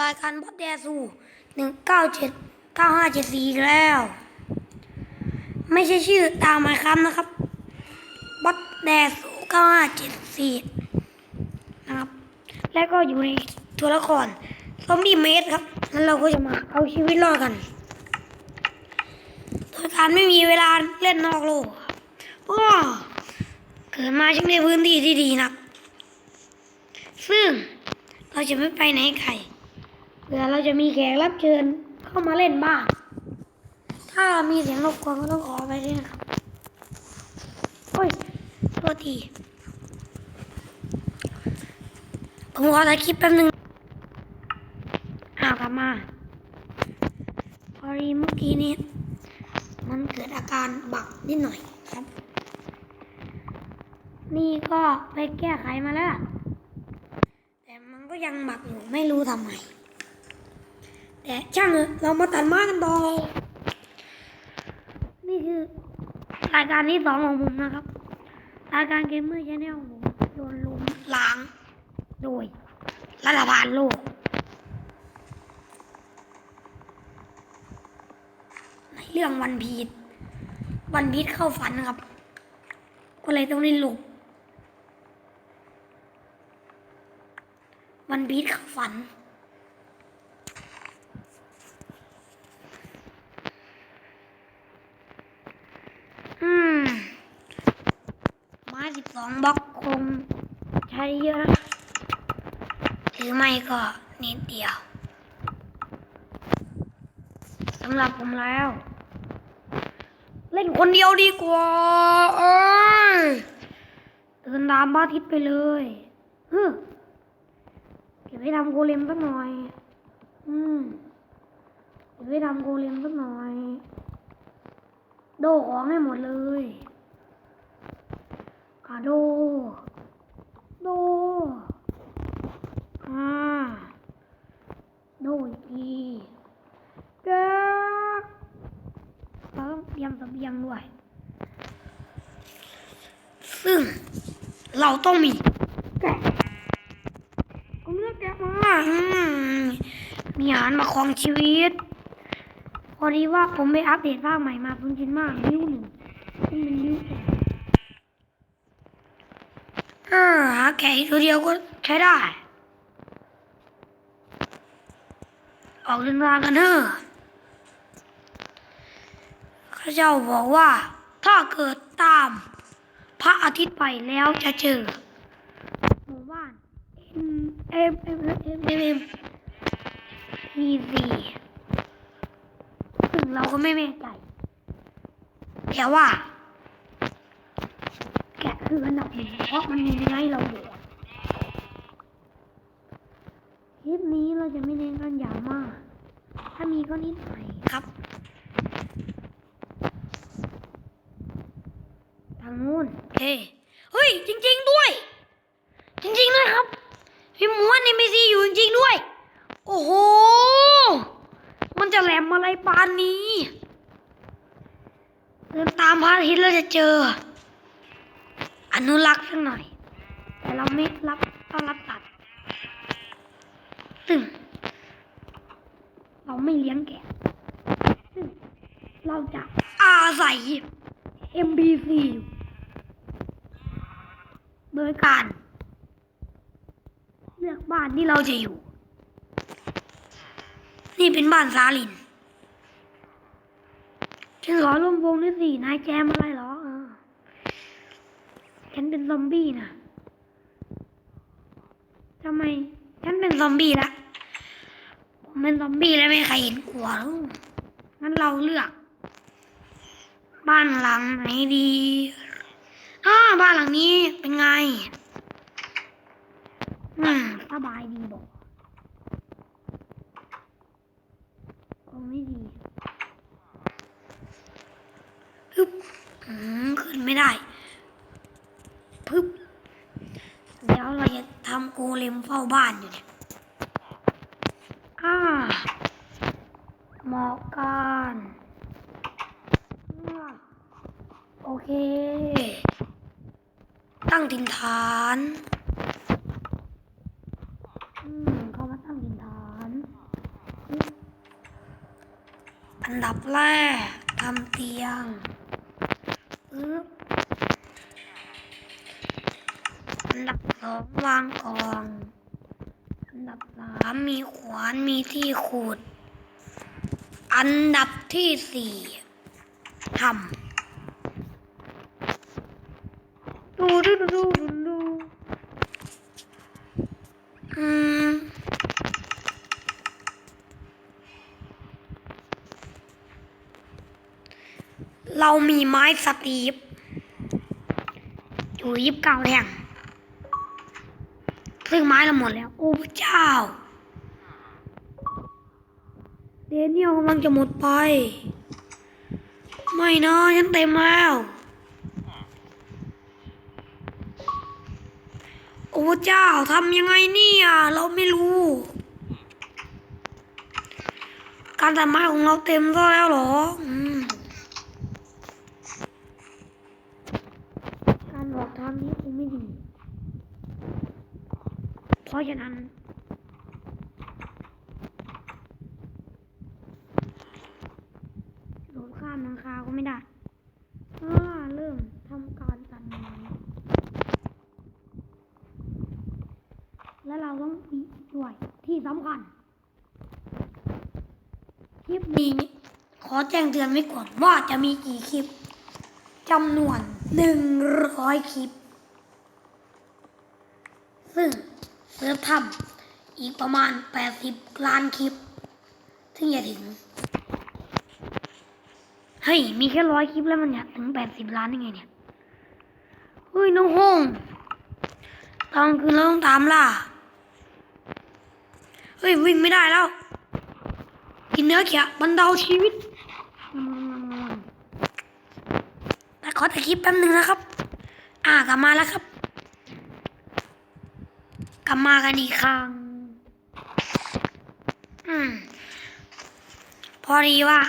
รายการบอสแดซูหนึ่งเก้าเจ็ดเก้าห้าเจ็ดสี่แล้ว ไม่ใช่ชื่อตามหมายคำนะครับบอสแดซูเก้าห้าเจ็ดสี่นะครับ และก็อยู่ในตัวละครซอมบี้เมสครับแล้วเราก็จะมาเอาชีวิตรอดกันโดยการไม่มีเวลาเล่นนอกโลกครับเกิดมาช่างในพื้นที่ที่ดีนักซึ่งเราจะไม่ไปไหนไกล ผื่อเราจะมีแขกรับเชิญเข้ามาเล่นบ้าง ถ้ามีเสียงรบกวนก็ต้องขอไปด้วยนะครับโอ้ยโทษทีผมขอถ่ายคลิปแป๊บนึงอ้าวกลับมา พอดีเมื่อกี้นี้ มันเกิดอาการบักนิดหน่อยครับ นี่ก็ไปแก้ไขมาแล้ว แต่มันก็ยังบักอยู่ไม่รู้ทำไม แต่ช่างเถอเรามาตัดไม้กันต่อ นี่คือรายการที่สองของผมนะครับ รายการเกมเมอร์ชาแนลของผมโดนลุมล้าง โดยรัฐบาลโลกในเรื่องวันพีชวันพีชเข้าฝันครับ ก็เลยต้องได้หลบวันพีชเข้าฝัน อืมไม้ สองบล็อกคงใช้เยอะนะถือไม่ก็นิดเดียวสำหรับผมแล้ว เล่นคนเดียวดีกว่าเอ้ยเดินตามบ้าทิศไปเลยฮึเก็บไว้ทำโกเลมสักหน่อย อืมเก็บไว้ทำโกเลมสักหน่อย โดของให้หมดเลยาโด โดอ่าโดอีกทีแกเราต้องเตรียมเบียงด้วย ซึ่งเราต้องมีแกะผมเลือกแกะมาอืมมีอาหารมาครองชีวิต พอดีว่าผมไปอัปเดตภาคใหม่มาคุณชินมากริ้วหนึ่งซึ่งเป็นริ้วแกะอ่ หาแกะอีกตัวเดียวก็ใช้ได้ ออกเดินทางกันเถอะข้าเจ้าบอกว่า ถ้าเกิดตาม พระอาทิตย์ไปแล้วจะเจอหมู่บ้าน M M M M M M P V ซึ่งเราก็ไม่แน่ใจแต่ว่า คืออันดับหนึ่งเพราะมันมีให้เราดูคลิปนี้เราจะไม่เน้นกันย่างมาก ถ้ามีก็นิดหน่อยครับทางนู้นโอเคเฮ้ย จริง ๆ ด้วย จริงๆนะครับ พี่ม้วนในมีซีอยู่จริงๆด้วย โอ้โห มันจะแหลมอะไรปานนี้เดินตามพาทิตย์แล้วจะเจอ นุรักษ์สักหน่อย แต่เราไม่รับต้องรับตัดซึ่ง เราไม่เลี้ยงแกะซึ่งเราจะอาศัย MBC อยู่โดยการเลือกบ้านที่เราจะอยู่ นี่เป็นบ้านซาลินฉันขอร่วมวงด้วยสินายแจมอะไรหรอ ฉันเป็นซอมบี้นะทำไม ฉันเป็นซอมบี้ละผมเป็นซอมบี้แล้วไม่ใครเห็นกลัวหรอกงั้นเราเลือก บ้านหลังไหนดีอ้าบ้านหลังนี้เป็นไง อืมสบายดีบอกคงไม่ดีพึบอืมขึ้นไม่ได้ พึบเดี๋ยวเราจะทำโกเลมเฝ้าบ้านอยู่เนี่ยอ่าหมอกกันอโอเค ตั้งถิ่นฐานอืมเขามาตั้งถิ่นฐาน อันดับแรกทำเตียงอืม อันดับสองวางกล่อง อันดับสามมีขวานมีที่ขุด อันดับที่สี่ทำดูดูดูดูดูดูอืมเรามีไม้สตีฟอยู่ยิบเก้าแท่ง ซึ่งไม้เราหมดแล้ว โอ้พระเจ้า เดนเนียลกำลังจะหมดไป ไม่นะฉันเต็มแล้วโอ้พระเจ้าทำยังไงเนี่ยเราไม่รู้ การตัดไม้ของเราเต็มซะแล้วหรอการบอกทางนี้คงไม่ดี เพราะฉะนั้น โดดข้ามหลังคาก็ไม่ได้อ่าเริ่มทำการตัดไม้และเราต้องมีด้วยที่สำคัญคลิปนี้ขอแจ้งเตือนไว้ก่อนว่าจะมีกี่คลิปจำนวนหนึ่งร้อยคลิป ซึ่ง เซิร์ฟทำอีกประมาณแปดสิบล้านคลิปถึงจะถึง เฮ้ย มีแค่ร้อยคลิปแล้วมันอยากถึงแปดสิบล้านยังไงเนี่ย เฮ้ย น้องฮงตอนคืนเราต้องตามล่า เฮ้ย วิ่งไม่ได้แล้ว กินเนื้อเขียบรรเทาชีวิตแต่ขอแต่คลิปแป๊บนึงนะครับ อ่ากลับมาแล้วครับ ลับมากันอีกครั้ง อืม พอดีว่า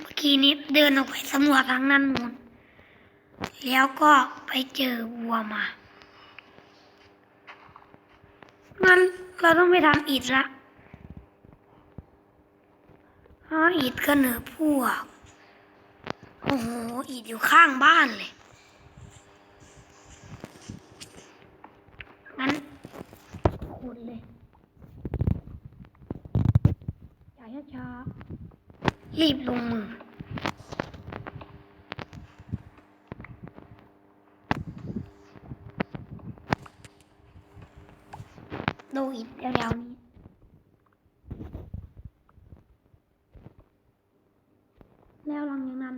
เมื่อกี้นี้เดินออกไปสำรวจทางนั้นมูนแล้วก็ไปเจอวัวมา งั้นเราต้องไปทำอิฐละหาอิฐกันเหนือพวก โอ้โห อิฐอยู่ข้างบ้านเลย งั้น ขุดเลยอย่าช้าๆรีบลงมือดูอิฐยาวๆนี้แล้วหลังจากนั้น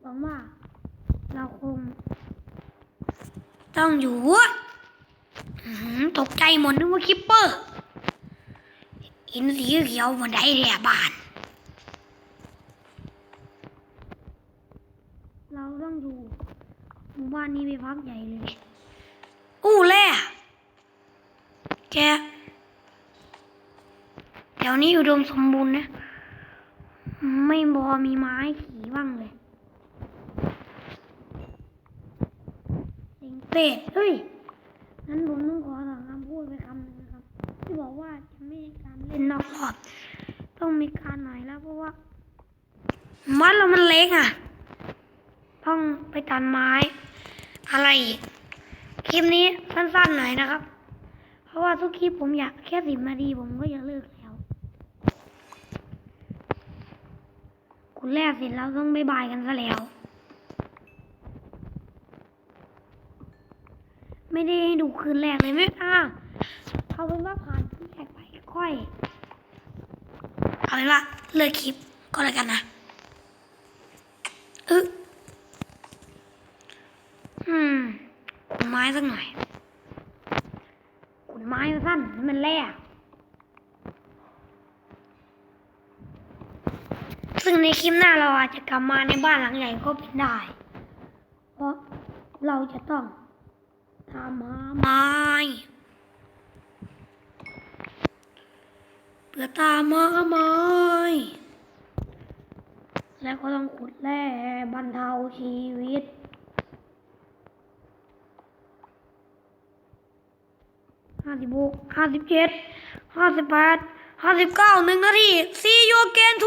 หวังว่าเราคงต้องอยู่ ตกใจหมดนึกว่าคิปเปอร์หินสีเขียวบนไดเรียบาน เราต้องอยู่หมู่บ้านนี้ไปพักใหญ่เลย อู้แล่แกเดี๋ยวนี้อุดมสมบูรณ์นะ ไม่บอมีไม้ขี่บ้างเลยเสียงเป็ดเฮ้ยงั้นผมต้องขอ บอกว่าจะไม่มีการเล่นนอกรอบต้องมีการหน่อยแล้วเพราะว่า มัดเรามันเล็กอะ ต้องไปตัดไม้ อะไรอีกคลิปนี้สั้นๆหน่อยนะครับ เพราะว่าทุกคลิปผมอยากแค่สิบนาทีผมก็จะเลิกแล้วคุณแรกเสร็จแล้วต้องบายบายกันซะแล้วไม่ได้ให้ดูคืนแรกเลยไหมอะ เอาเป็นว่าผ่านคืนแรกไปค่อย เอาเป็นว่าเลิกคลิปก็แล้วกันนะเอออืมขุนไม้สักหน่อยขุนไม้สั้นมันแรกซึ่งในคลิปหน้าเราอาจจะกลับมาในบ้านหลังใหญ่ก็เป็นได้ เพราะเราจะต้องทำหาไม้ เพื่อตามหาไม้แล้วก็ต้องขุดแร่บรรเทาชีวิต ห้าสิบหกห้าสิบเจ็ดห้าสิบแปดห้าสิบเก้าหนึ่งนาที see you again